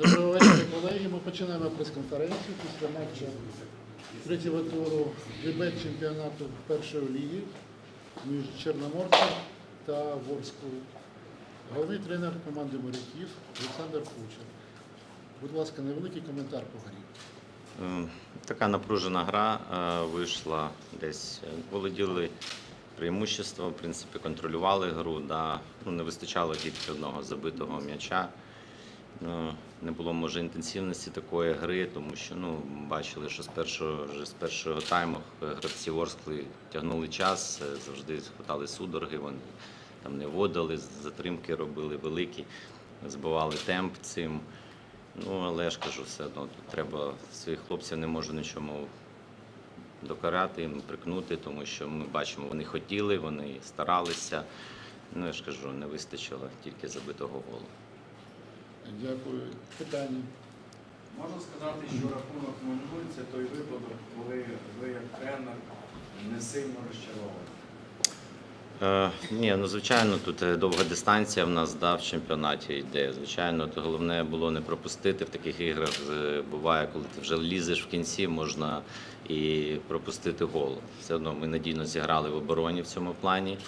Доброго вечора, колеги. Ми починаємо прес-конференцію після матчу третього туру дебет чемпіонату першої ліги між Чорноморцем та Ворською. Головний тренер команди моряків Олександр Кучер. Будь ласка, невеликий коментар по грі. Е, Така напружена гра е, вийшла десь. Володіли преимуществом, в принципі, контролювали гру. Да. Ну, не вистачало тільки одного забитого м'яча. Ну, не було може інтенсивності такої гри, тому що ну, бачили, що з першого, вже з першого тайму е, гравці Ворскли тягнули час, е, завжди хватали судороги, вони там не водили, затримки робили великі, збивали темп цим. Ну, але я ж кажу, все одно тут треба своїх хлопців не можу нічому докарати, прикнути, тому що ми бачимо, вони хотіли, вони старалися. Ну, я ж кажу, не вистачило тільки забитого голу. Дякую. Питання. Можна сказати, що рахунок 0-0 це той випадок, коли ви як тренер не сильно розчаровані. Е, ні, ну звичайно, тут е, довга дистанція в нас да, в чемпіонаті йде. Звичайно, то головне було не пропустити в таких іграх. е, Буває, коли ти вже лізеш в кінці, можна і пропустити гол. Все одно ми надійно зіграли в обороні в цьому плані.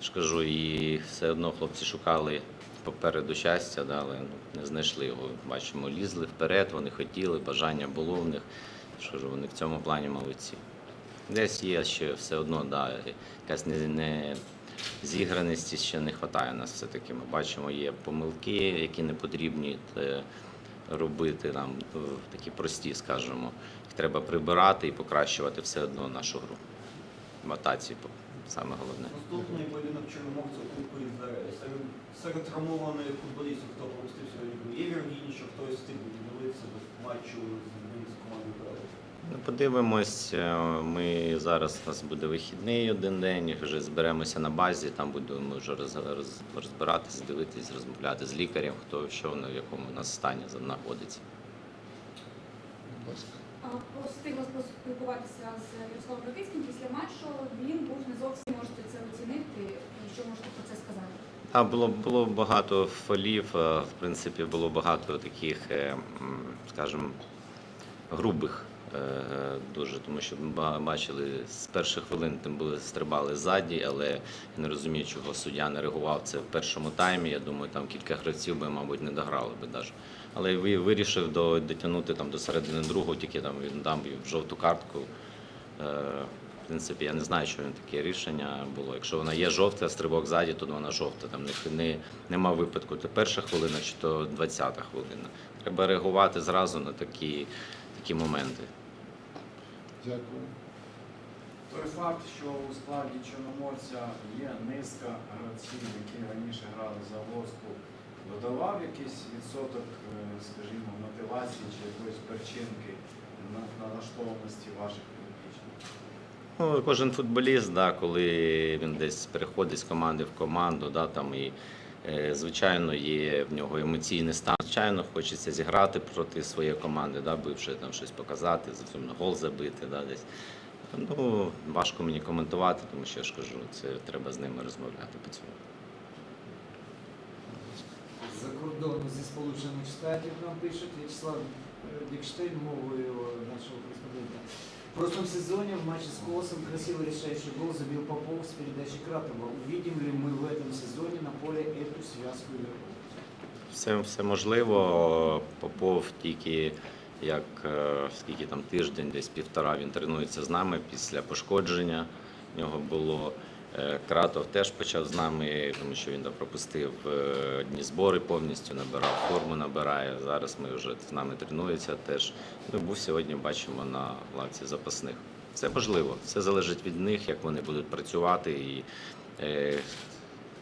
Я ж кажу, і все одно хлопці шукали попереду щастя, да, але ну, не знайшли його. Бачимо, лізли вперед, вони хотіли, бажання було в них. Я ж вони в цьому плані молодці. Десь є ще все одно, да, якась не, не зіграності ще не вистачає нас все-таки. Ми бачимо, є помилки, які не потрібні е, робити нам е, такі прості, скажімо. Їх треба прибирати і покращувати все одно нашу гру. В атаці саме головне. Серед, травмованих футболістів, хто пропустив сьогодні, є вірогідність, що хтось встиг відновитися до матчу з з командою. Ну, подивимось, е, ми зараз у нас буде вихідний один день, вже зберемося на базі, там будемо вже роз, роз, розбиратись, дивитись, розмовляти з лікарем, хто що в якому у нас стані знаходиться. А, Встигла поспілкуватися з Ярославом Ракицьким після матчу. Він був не зовсім можете це оцінити. І Що можете про це сказати? А було було багато фолів. е, В принципі, було багато таких, е, скажімо, грубих. е, Дуже, тому що ми бачили з перших хвилин там були стрибали ззаді, але не розумію, чого суддя не реагував це в першому таймі. Я думаю, там кілька гравців би, мабуть, не дограли би навіть. Але ви- вирішив до, дотягнути там до середини другого, тільки там він дав жовту картку. В принципі, я не знаю, що він таке рішення було. Якщо вона є жовта, стрибок ззаді, то вона жовта. Там не, не, нема випадку. То перша хвилина чи то 20-та хвилина. Треба реагувати зразу на такі, такі моменти. Дякую. Той факт, що у складі Чорноморця є низка гравців, які раніше грали за Ворску, додавав якийсь відсоток, е, скажімо, мотивації чи якоїсь причинки на, на налаштованості ваших? Ну, кожен футболіст, да, коли він десь переходить з команди в команду, да, там і е, звичайно є в нього емоційний стан. Звичайно, хочеться зіграти проти своєї команди, да, бивши там щось показати, за гол забити. Да, десь. Ну, важко мені коментувати, тому що я ж кажу, це треба з ними розмовляти по цьому. За кордону зі Сполучених Штатів нам пишуть В'ячеслав е, Дікштейн мовою нашого кореспондента. В прошлом сезоне в матче с Колосом красивый решающий гол забил Попов с передачи Кратова. Увидим ли мы в этом сезоне на поле эту связку игроков? Все, все можливо. Попов тільки як е, скільки там тиждень, десь півтора він тренується з нами після пошкодження. В нього було Е, Кратов теж почав з нами, тому що він там пропустив е, дні збори повністю, набирав форму, набирає. Зараз ми вже з нами тренується теж. Ну, був сьогодні, бачимо на лавці запасних. Це можливо, все залежить від них, як вони будуть працювати і е,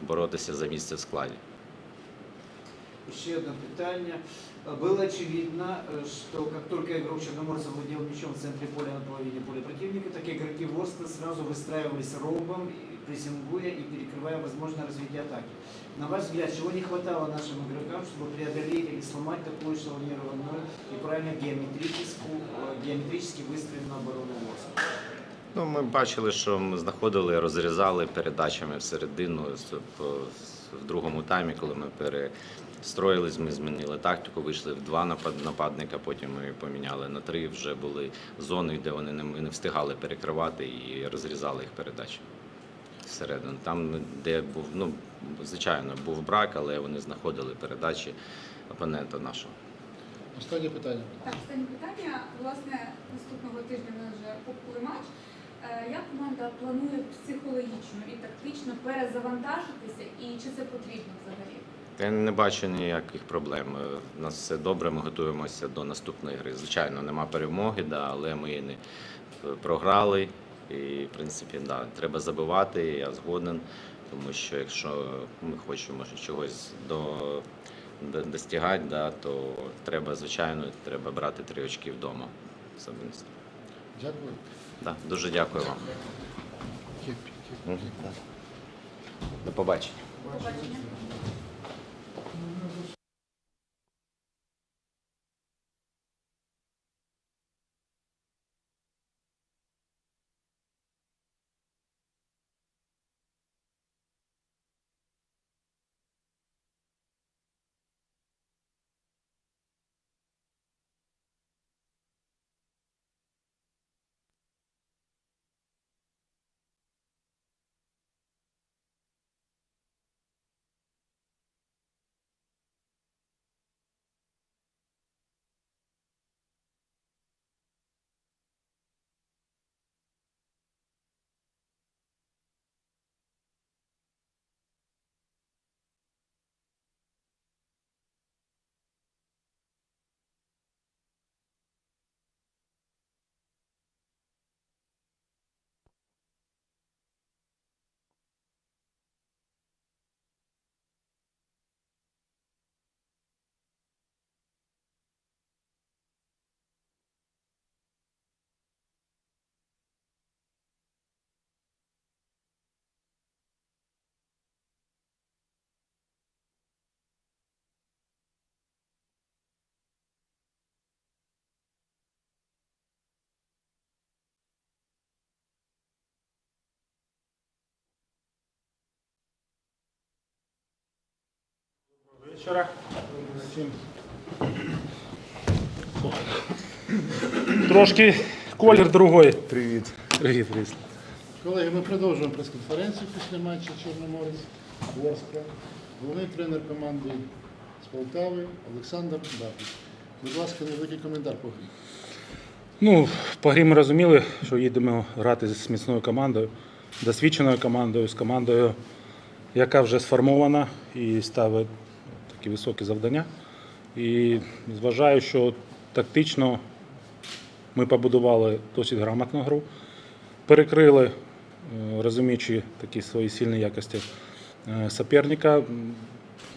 боротися за місце в складі. Еще одно питание. Было очевидно, э, что как только игрок Черноморца владел мячом в центре поля на половине поля противника, так игроки Ворста сразу выстраивались робом, и прессингуя и перекрывая возможное развитие атаки. На ваш взгляд, чего не хватало нашим игрокам, чтобы преодолеть или сломать такую эшелонированную и правильно геометрическую, э, геометрически выстроенную оборону Ворста? Ну, ми бачили, що ми знаходили, розрізали передачами всередину з- по- в другому таймі, коли ми пере, строїлись, ми змінили тактику, вийшли в два напад- нападника, потім ми поміняли на три. Вже були зони, де вони не, не встигали перекривати і розрізали їх передачі всередину. Там, де був, ну, звичайно, був брак, але вони знаходили передачі опонента нашого. Останнє питання. Так, останнє питання. Власне, наступного тижня нас вже кубковий матч. Е, Як команда планує психологічно і тактично перезавантажитися, і чи це потрібно взагалі? Я не бачу ніяких проблем. Е, У нас все добре, ми готуємося до наступної гри. Звичайно, нема перемоги, да, але ми її не е, програли. І, в принципі, да, треба забивати, я згоден, тому що якщо ми хочемо чогось до, до, достигати, да, то треба, звичайно, треба брати три очки вдома. Особисто. Дякую. Да, дуже дякую вам. Є- Мгм, да. До побачення. Всім Трошки колір другой. Привіт. Привіт, привіт. Колеги, ми продовжуємо прес-конференцію після матчу Чорноморець Ворскла. Головний тренер команди з Полтави Олександр Бабич. Будь ласка, невеликий коментар по грі. Ну, по грі ми розуміли, що їдемо грати з міцною командою, досвідченою командою, з командою, яка вже сформована і ставить такі високі завдання. І зважаю, що тактично ми побудували досить грамотну гру, перекрили, е, розуміючи такі свої сильні якості е, суперника.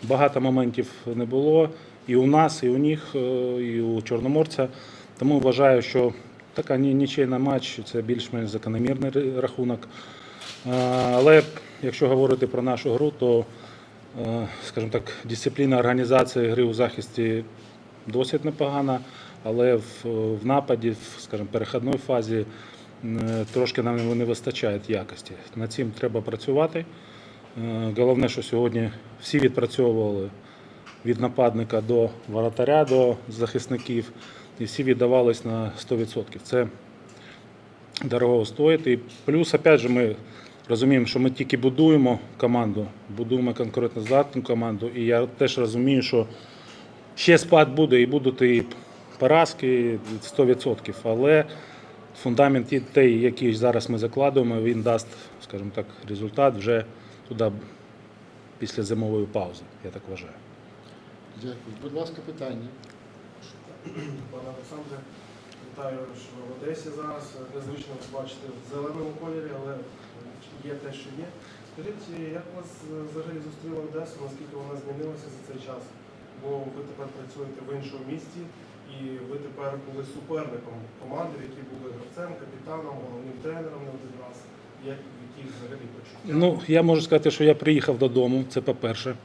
Багато моментів не було і у нас, і у них, е, і у Чорноморця. Тому вважаю, що така нічийна матч це більш-менш закономірний рахунок. Але якщо говорити про нашу гру, то, скажімо так, дисципліна організації гри у захисті досить непогана, але в, нападі, в скажімо, перехідної фазі е, трошки нам не вистачає якості. Над цим треба працювати. Е, Головне, що сьогодні всі відпрацьовували від нападника до воротаря, до захисників, і всі віддавались на 100%. Це дорого стоїть. І плюс, опять же, ми розуміємо, що ми тільки будуємо команду, будуємо конкурентоздатну команду. І я теж розумію, що ще спад буде, і будуть і поразки 100%. Але фундамент той, який зараз ми закладуємо, він дасть, скажімо так, результат вже туди після зимової паузи, я так вважаю. Дякую. Будь ласка, питання. Пане Олександре, вітаю, що в Одесі зараз. Незвично бачити в зеленому кольорі, але є те, що є. Скажіть, як вас взагалі зустріла Одеса, наскільки вона змінилася за цей час? Бо ви тепер працюєте в іншому місті, і ви тепер були суперником команди, в якій були гравцем, капітаном, головним тренером не один раз. Як які взагалі почуття? Ну, я можу сказати, що я приїхав додому, це по-перше.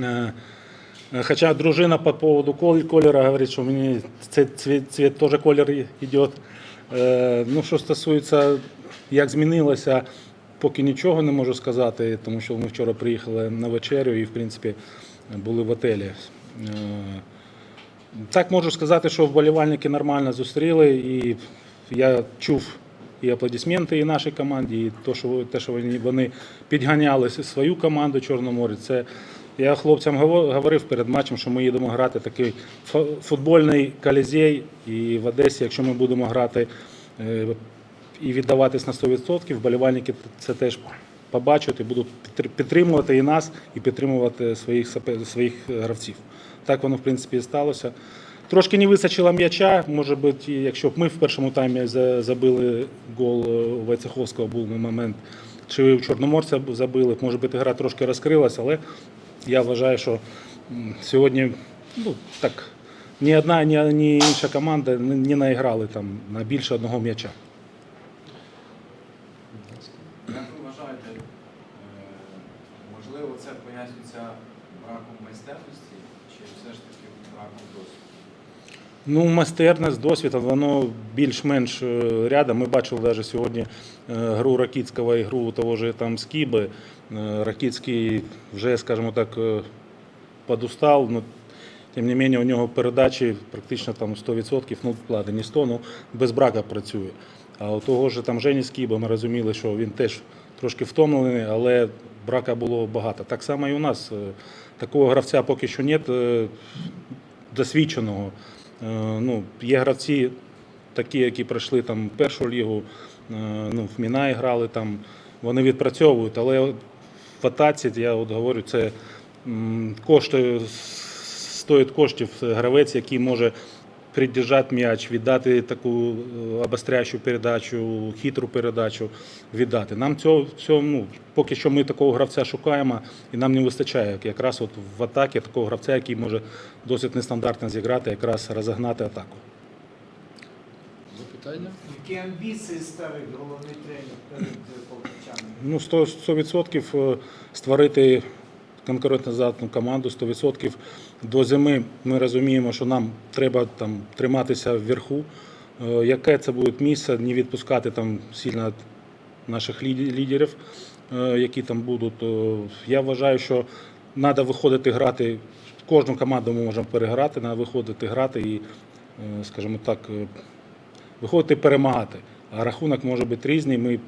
Е, е, Хоча дружина по поводу кол- кольору говорить, що мені цей цвіт, цвіт теж колір йде. Ну, що стосується, як змінилося, поки нічого не можу сказати, тому що ми вчора приїхали на вечерю і, в принципі, були в отелі. Е, Так можу сказати, що вболівальники нормально зустріли, і я чув і аплодисменти і нашій команді, і то, що, те, що вони, вони підганяли свою команду Чорноморі. Це я хлопцям говорив перед матчем, що ми їдемо грати такий футбольний колізей, і в Одесі, якщо ми будемо грати е, і віддаватись на 100%, вболівальники це теж побачать і будуть підтримувати і нас, і підтримувати своїх, своїх гравців. Так воно, в принципі, і сталося. Трошки не вистачило м'яча. Може бути, якщо б ми в першому таймі забили гол е, у Войцеховського, був момент, чи у Чорноморця забили, може бути, гра трошки розкрилася, але я вважаю, що сьогодні ну, так, ні одна, ні, інша команда не наіграли там на більше одного м'яча. Як ви вважаєте, е, можливо, це пояснюється браком майстерності чи все ж таки браком досвіду? Ну, майстерність, досвід, воно більш-менш е, рядом. Ми бачили навіть сьогодні е, гру Ракітського і гру того ж там Скіби. Е, Ракітський вже, скажімо так, подустав, но тим не менше у нього передачі практично там 100%, ну, ладно, не 100, ну без брака працює. А у того ж там Жені Скіба ми розуміли, що він теж трошки втомлений, але брака було багато. Так само і у нас. Такого гравця поки що немає досвідченого. Е, Ну, є гравці, такі, які пройшли там першу лігу, е, ну, в Мінаї грали там, вони відпрацьовують, але в атаці, я от говорю, це коштує, стоїть коштів гравець, який може придержати м'яч, віддати таку е, обостряючу передачу, хитру передачу віддати. Нам цього, цього ну, поки що ми такого гравця шукаємо, і нам не вистачає якраз от в атакі такого гравця, який може досить нестандартно зіграти, якраз розігнати атаку. Запитання? Які амбіції ставить головний тренер перед е, полтавчанами? Ну, 100%, 100% створити конкурентоздатну команду, 100% до зими ми розуміємо, що нам треба там триматися вверху. Е, Яке це буде місце, не відпускати там сильно наших лідерів, е, які там будуть. Е, Я вважаю, що треба виходити грати. Кожну команду ми можемо переграти, треба виходити грати і, скажімо так, виходити перемагати. А рахунок може бути різний. Ми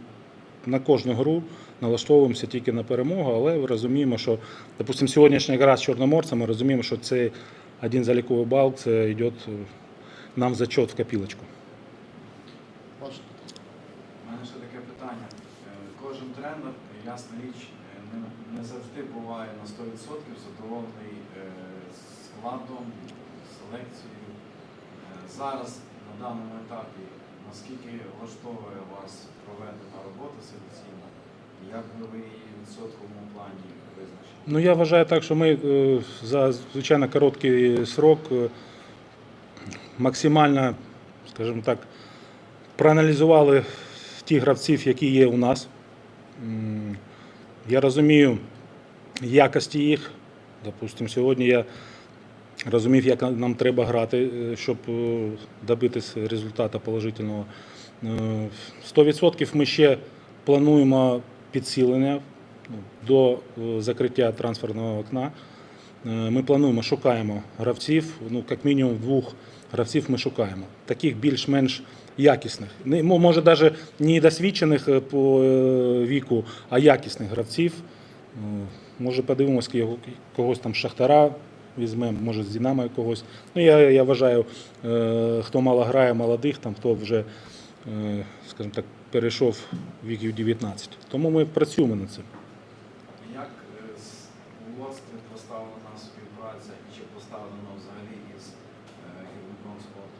на кожну гру налаштовуємося тільки на перемогу, але розуміємо, що, допустимо, сьогоднішня гра з Чорноморцем, ми розуміємо, що це один заліковий бал, це йде е, нам в зачет в копілочку. У мене ще таке питання. Е, Кожен тренер, ясна річ, е, не, не завжди буває на 100% задоволений е, складом, селекцією. Е, Зараз, на даному етапі, наскільки влаштовує вас проведена робота селекційна, як ви відсотковому плані визначили? Ну, я вважаю так, що ми е, за звичайно короткий срок е, максимально, скажімо так, проаналізували ті гравців, які є у нас. Я розумію якості їх. Допустимо, сьогодні я розумів, як нам треба грати, е, щоб добитися результату положительного. Е, 100% ми ще плануємо підсилення ну, до е, закриття трансферного окна. Е, Ми плануємо, шукаємо гравців, ну, як мінімум двох гравців ми шукаємо. Таких більш-менш якісних. Може, навіть не досвідчених е, по віку, а якісних гравців. Може, подивимося, когось там Шахтара візьмемо, може з Динамо когось. Ну, я, я вважаю, хто мало грає, молодих, там, хто вже, скажімо так, перейшов віків 19. Тому ми працюємо над цим. Як е, вас поставлена співпраця і чи поставлено взагалі із е, керівником спорту?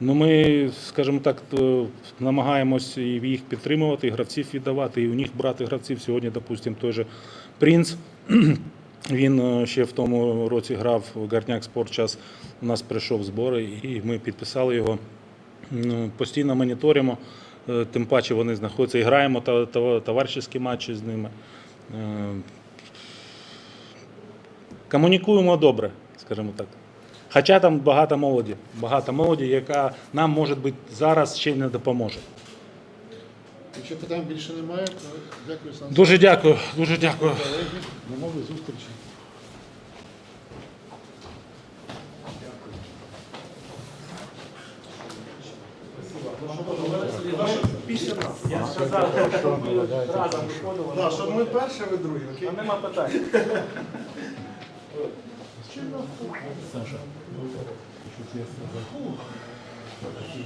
Ну, ми, скажімо так, то намагаємось і їх підтримувати, і гравців віддавати, і у них брати гравців. Сьогодні, допустимо, той же Принц. Він е, ще в тому році грав в Гарняк Спорт час. У нас прийшов збори, і ми підписали його. Ну, Постійно моніторимо, е, тим паче вони знаходяться і граємо товаришські матчі з ними. Е, Комунікуємо добре, скажімо так. Хоча там багато молоді, багато молоді, яка нам, може бути, зараз ще не допоможе. Якщо питань більше немає, то дякую, Сан. Дуже дякую, дуже дякую. До нової зустрічі. Після нас. Я сказав, що ми разом виходили. Так, щоб ми перші, ви другі, окей? Нема питань. Саша.